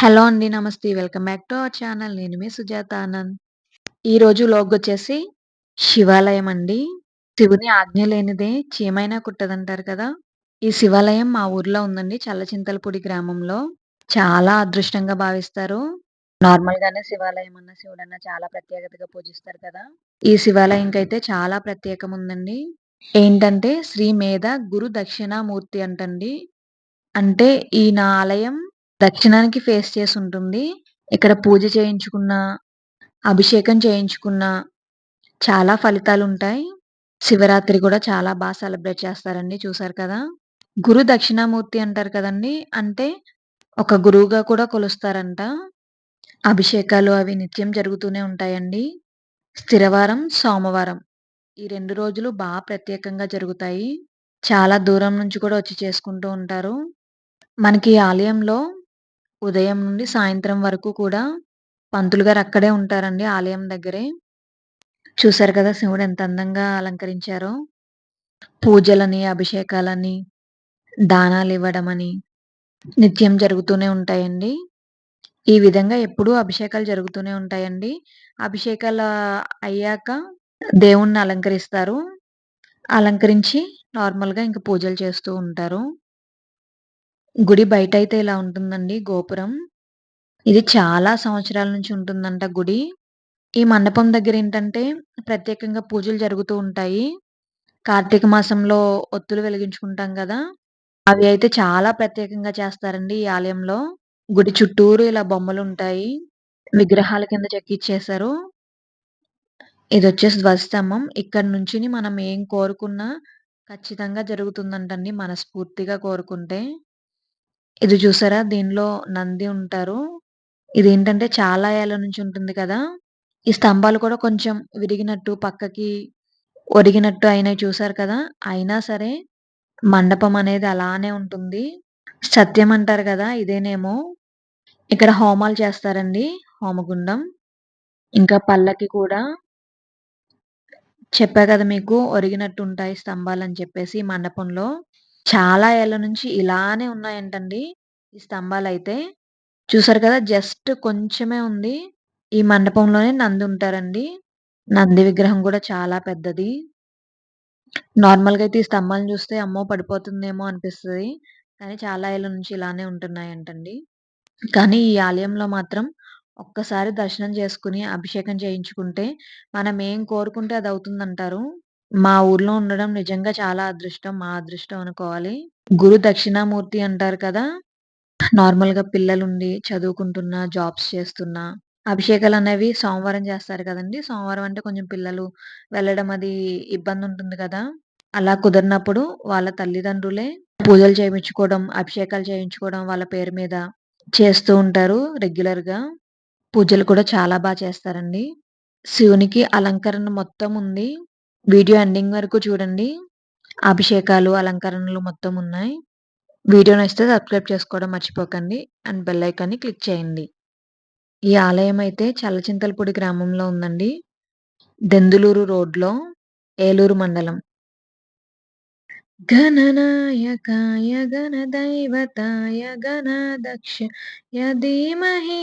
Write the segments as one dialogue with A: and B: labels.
A: Hello అండి. నమస్తే. Welcome back to our channel. నేను మీ సుజాత ఆనంద్. ఈరోజు లోగొచ్చేసి శివాలయం అండి. శివుని ఆజ్ఞ లేనిదే చీమైనా కుట్టదంటారు కదా! ఈ శివాలయం మా ఊర్లో ఉందండి. చల్లచింతలపూడి గ్రామంలో. చాలా అదృష్టంగా భావిస్తారు. నార్మల్‌గానే శివాలయం అన్న, శివుడన్న చాలా ప్రత్యేకతగా పూజిస్తారు కదా! ఈ శివాలయంకైతే చాలా ప్రత్యేకం ఉందండి. ఏంటంటే శ్రీ మేధ గురు దక్షిణామూర్తి అంటండి. అంటే ఈయన ఆలయం దక్షిణానికి ఫేస్ చేసి ఉంటుంది. ఇక్కడ పూజ చేయించుకున్న, అభిషేకం చేయించుకున్న చాలా ఫలితాలు ఉంటాయి శివరాత్రి కూడా చాలా బాగా సెలబ్రేట్ చేస్తారండి. చూసారు కదా! గురు దక్షిణామూర్తి అంటారు కదండీ! అంటే ఒక గురువుగా కూడా కొలుస్తారంట. అభిషేకాలు అవి నిత్యం జరుగుతూనే ఉంటాయండి. స్థిరవారం, సోమవారం ఈ రెండు రోజులు బాగా ప్రత్యేకంగా జరుగుతాయి. చాలా దూరం నుంచి కూడా వచ్చి చేసుకుంటూ ఉంటారు. మనకి ఈ ఆలయంలో ఉదయం నుండి సాయంత్రం వరకు కూడా పంతులు గారు అక్కడే ఉంటారండి ఆలయం దగ్గరే. చూసారు కదా! శివుడు ఎంత అందంగా అలంకరించారో. పూజలని, అభిషేకాలని, దానాలివ్వడమని నిత్యం జరుగుతూనే ఉంటాయండి. ఈ విధంగా ఎప్పుడూ అభిషేకాలు జరుగుతూనే ఉంటాయండి. అభిషేకాలు అయ్యాక దేవుణ్ణి అలంకరిస్తారు. అలంకరించి నార్మల్‌గా ఇంక పూజలు చేస్తూ ఉంటారు. గుడి బయటైతే ఇలా ఉంటుందండి గోపురం. ఇది చాలా సంవత్సరాల నుంచి ఉంటుందంట గుడి. ఈ మండపం దగ్గరేంటంటే ప్రత్యేకంగా పూజలు జరుగుతూ ఉంటాయి. కార్తీక మాసంలో ఒత్తులు వెలిగించుకుంటాం గదా! అవి అయితే చాలా ప్రత్యేకంగా చేస్తారండి ఈ ఆలయంలో. గుడి చుట్టూరు ఇలా బొమ్మలుంటాయి. విగ్రహాల కింద చెక్కిచ్చేశారు. ఇదొచ్చేసి ధ్వజస్తంభం. ఇక్కడి నుంచిని మనం ఏం కోరుకున్నా ఖచ్చితంగా జరుగుతుందంటండి మనస్ఫూర్తిగా కోరుకుంటే. ఇది చూసారా? దీనిలో నంది ఉంటారు. ఇదేంటంటే చాలా ఏళ్ళ నుంచి ఉంటుంది కదా! ఈ స్తంభాలు కూడా కొంచెం విరిగినట్టు, పక్కకి ఒరిగినట్టు అయినయి చూసారు కదా! అయినా సరే మండపం అనేది అలానే ఉంటుంది. సత్యం అంటారు కదా! ఇదేనేమో. ఇక్కడ హోమాలు చేస్తారండి. హోమగుండం. ఇంకా పల్లకి కూడా చెప్పా కదా మీకు ఒరిగినట్టు ఉంటాయి స్తంభాలని చెప్పేసి మండపంలో. చాలా ఏళ్ళ నుంచి ఇలానే ఉన్నాయంటండి ఈ స్తంభాలైతే. చూసారు కదా! జస్ట్ కొంచెమే ఉంది. ఈ మండపంలోనే నంది ఉంటారండి. నంది విగ్రహం కూడా చాలా పెద్దది. నార్మల్‌గా అయితే ఈ స్తంభాలను చూస్తే అమ్మో! పడిపోతుందేమో అనిపిస్తది. కానీ చాలా ఏళ్ళ నుంచి ఇలానే ఉంటున్నాయంటండి. కానీ ఈ ఆలయంలో మాత్రం ఒక్కసారి దర్శనం చేసుకొని, అభిషేకం చేయించుకుంటే మనం ఏం కోరుకుంటే అది అవుతుందంటారు. మా ఊర్లో ఉండడం నిజంగా చాలా అదృష్టం. మా అదృష్టం అనుకోవాలి. గురు దక్షిణామూర్తి అంటారు కదా! నార్మల్‌గా పిల్లలుండి చదువుకుంటున్నా, జాబ్స్ చేస్తున్నా, అభిషేకాలనేవి సోమవారం చేస్తారు కదండీ! సోమవారం అంటే కొంచెం పిల్లలు వెళ్ళడం అది ఇబ్బందుంటుంది కదా! అలా కుదరనప్పుడు వాళ్ళ తల్లిదండ్రులే పూజలు చేయించుకోవడం అభిషేకాలు చేయించుకోవడం వాళ్ళ పేరు మీద చేస్తూ ఉంటారు రెగ్యులర్‌గా. పూజలు కూడా చాలా బా చేస్తారండి. శివునికి అలంకరణ మొత్తం ఉంది. వీడియో ఎండింగ్ వరకు చూడండి. అభిషేకాలు, అలంకరణలు మొత్తం ఉన్నాయి. వీడియో నచ్చితే సబ్స్క్రైబ్ చేసుకోవడం మర్చిపోకండి. అండ్ బెల్ ఐకాన్‌ని క్లిక్ చేయండి. ఈ ఆలయం అయితే చల్లచింతలపూడి గ్రామంలో ఉందండి. దెందులూరు రోడ్‌లో, ఏలూరు మండలం. గణనాయకాయ గణదైవతాయ గణాధ్యక్షాయ ధీమహి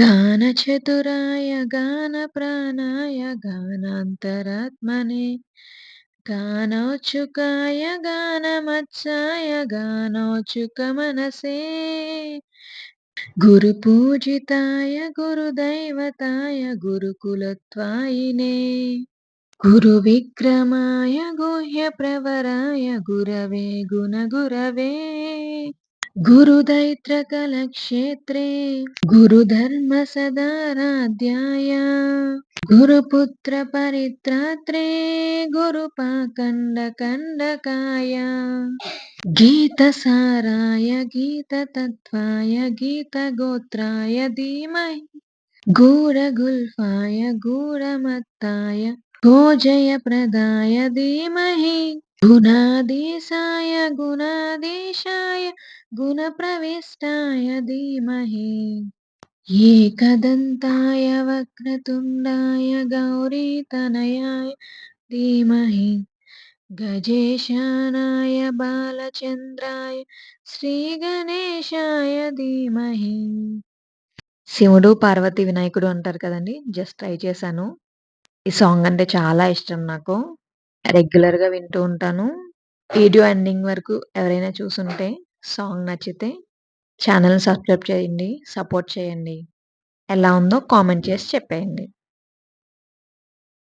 A: గానచతురాయ గానప్రాణాయ గానాంతరాత్మనే గానోత్సుకాయ గానమత్సాయ గానోత్సుకమనసే గురుపూజితాయ గురుదైవతాయ గురుకులత్వాయినే గురువిక్రమాయ గుహ్యప్రవరాయ గురవే గుణగురవే गुरुदैत्रकलक्षेत्रे गुरुधर्मसदाराध्याय गुरुपुत्रपरित्रात्रे गुरुपाकण्डकण्डकाय गीतसाराय गीततत्त्वाय गीतगोत्राय धीमहि गूढगुल्फाय गूढमत्ताय गोजयप्रदाय धीमहि గుణాదేశాయ గుణాదేశాయ గుణప్రవిష్టాయ ధీమహే. ఏకదంతాయ వక్రతుండాయ గౌరీతనయాయ ధీమహే. గజేశానాయ బాలచంద్రాయ శ్రీ గణేశాయ ధీమహే. శివుడు పార్వతి వినాయకుడు అంటారు కదండి జస్ట్ ట్రై చేశాను. ఈ సాంగ్ అంటే చాలా ఇష్టం నాకు. రెగ్యులర్గా వింటూ ఉంటాను. వీడియో ఎండింగ్ వరకు ఎవరైనా చూసుంటే సాంగ్ నచ్చితే ఛానల్ సబ్స్క్రైబ్ చేయండి సపోర్ట్ చేయండి. ఎలా ఉందో కామెంట్ చేసి చెప్పేయండి.